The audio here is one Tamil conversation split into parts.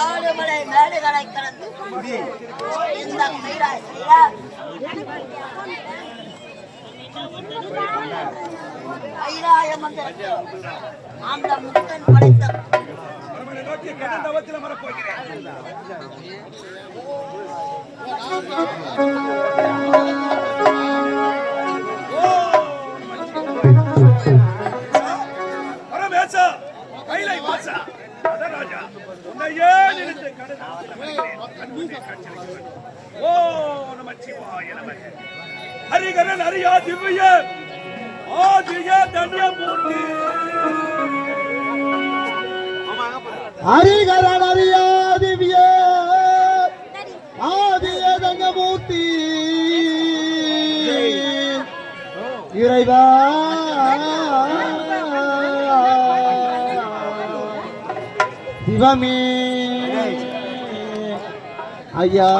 ஆடுமலை மேடுகளை கடந்து இந்த அந்த முத்தன் படைத்த நோக்கி கடந்த வச்சில நடராஜா உன்னையே நினைத்து கடந்து ஓ ஹரிகரன் ஹரியா திவ்ய. ஆதிய தன்யமூர்த்தி ஹரிகரன் அறியாதிவிய ஆதிய தங்கமூர்த்தி இறைவா. சிவமே. ஐயா.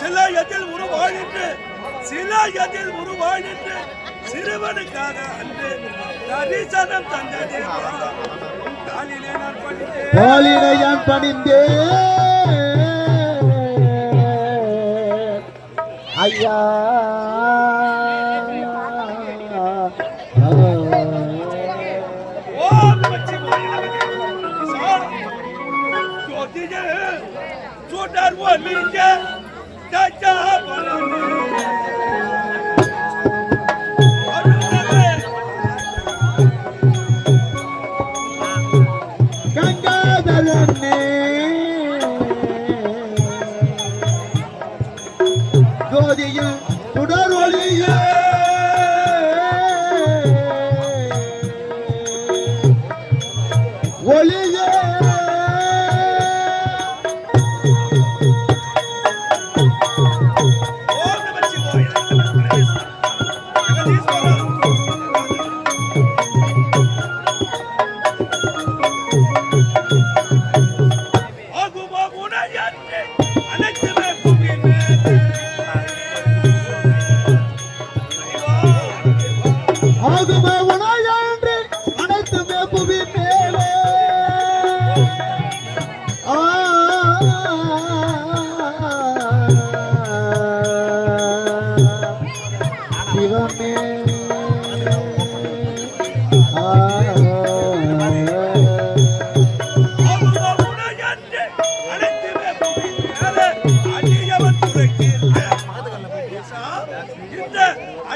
சிலையத்தில் உருவாயிற்று சிலையத்தில் சிறுவனுக்காக அன்று தரிசனம் காலிலே நான் பணிந்தே. ஐயா. சுடர் ஒளிய தஜாபலமே. அருளவே, கங்காதரனே ஜோதியில் சுடர் ஒளியே ஒளியே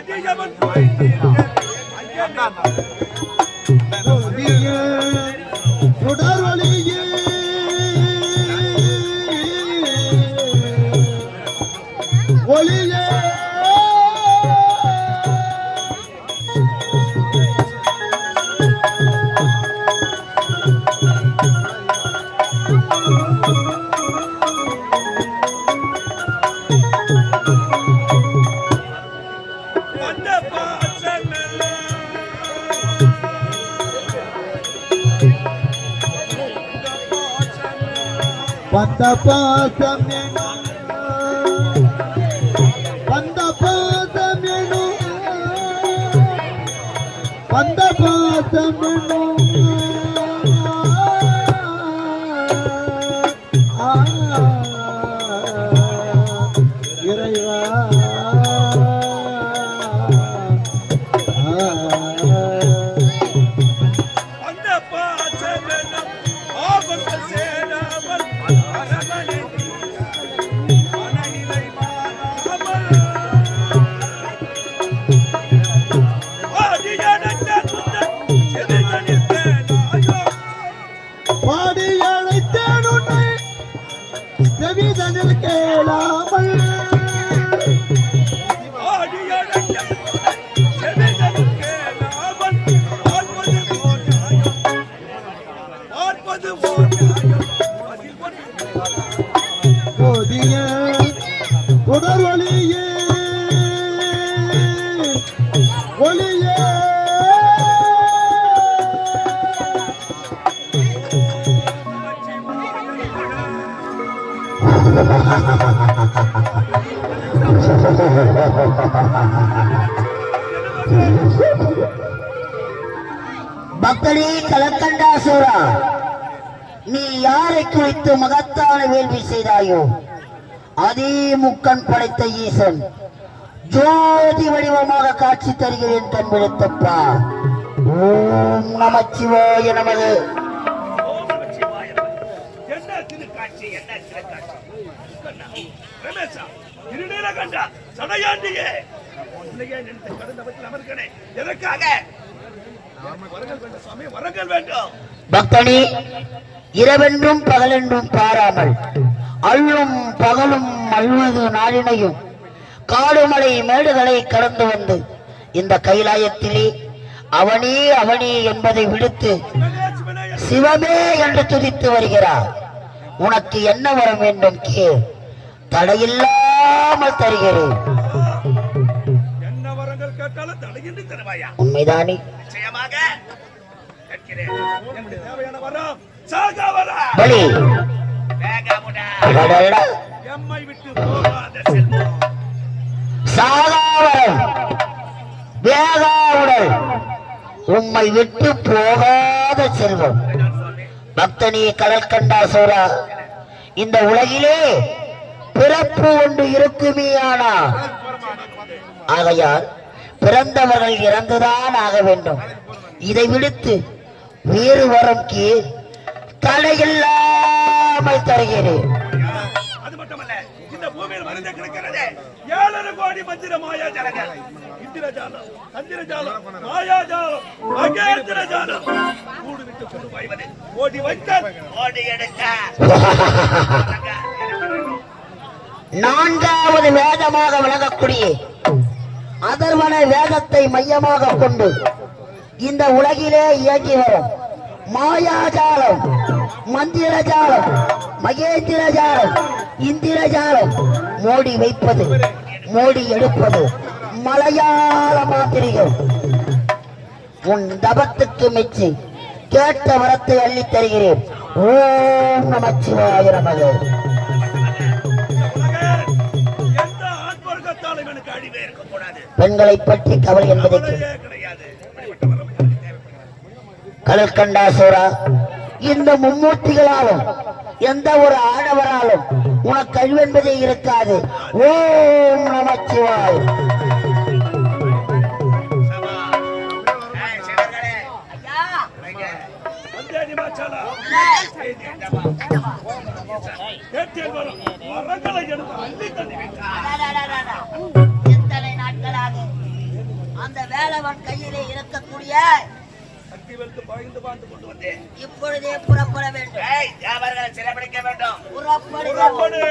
அடியவன் துறைக்கீர்க்க. வந்த பாசம் வந்த பாசம் வந்த பாசம் போதிய உடல் ஒளியே ஒளியே மக்களே கலக்கண்டா சூரா யாரை குறித்து மகத்தான வேள்வி செய்தாயோ? அதே முக்கண் படைத்த ஈசன் ஜோதி வடிவமாக காட்சி தருகிறேன் கண் ஓம் நமச்சிவாய நமது ஓம் நமச்சிவாய சடையாண்டியே உன்னையே நினைத்து கடந்த பற்றி அமர்கனே எதற்காக? பக்தனே இரவென்றும் பகலென்றும் பாராமல் அள்ளும் பகலும் அள்வது நாளினையும் காடுமலை மேடுகளை கடந்து வந்து இந்த கைலாயத்திலே அவனே அவனே என்பதை விடுத்து சிவமே என்று துதித்து வருகிறார். உனக்கு என்ன வர வேண்டும் கே தடையில்லாமல் தருகிறேன். என்ன வரங்கள் கேட்டாலும் தலையின்றி தருவாயா? உண்மைதானே? எம்மை விட்டு போகாத செல்வம். சாகாவரம் வேகாவுடல் உம்மை விட்டு போகாத செல்வம். நான் சுவாமி பக்தனே கடல் கண்டா சோரா இந்த உலகிலே பிறப்பு ஒன்று இருக்குமே ஆனா ஆகையால் பிறந்தவர்கள் இறந்துதான் ஆக வேண்டும். இதை விடுத்து வேறு வரம் கீழ் தடையில்லாமல் தருகிறேன். அது மட்டுமல்ல இந்த பூமியில் மனித கிடக்கிறது. ஏழரை கோடி மந்திர மாயா ஜனங்கள் இந்திரஜாலம் சந்திரஜாலம் மாயாஜாலம் மகேந்திரஜாலம் கூடு விட்டு கொண்டு பாய்வது. ஓடி வைத்த ஓடி எடுக்க நான்காவது வேதமாக விளங்கக்கூடிய அதர்வன வேதத்தை மையமாக கொண்டு இந்த உலகிலே இயங்கி வரும். மாயாஜாலம் மந்திரஜாலம் மகேந்திரஜாலம் இந்திரஜாலம் மோடி வைப்பது மோடி எடுப்பது மலையாள மாத்திரிகள் உன் தபத்துக்கு மெச்சி கேட்ட வரத்தை அள்ளித் தருகிறேன். ஓம் நமச்சிவாய பெண்களை பற்றி கவலை என்பதை கவலையே கிடையாது. இப்படிப்பட்ட வரம் எனக்கு தேவைப்படுகிறது கடல் கண்டாசோரா இந்த மும்மூர்த்திகளாலும் எந்த ஒரு ஆடவராலும் உனக்கு கழிவென்பதே இருக்காது. ஓம் நமச்சிவாய். ஐயா. வந்தேரி கேட்டேன் வரும் வரங்களை எடுத்து அள்ளி தள்ளி. எத்தனை நாட்களாக அந்த வேலவன் கையிலே இருக்கக்கூடிய இப்பொழுதே புறப்பட வேண்டும் சிறைப்பிடிக்க வேண்டும் புறப்படு.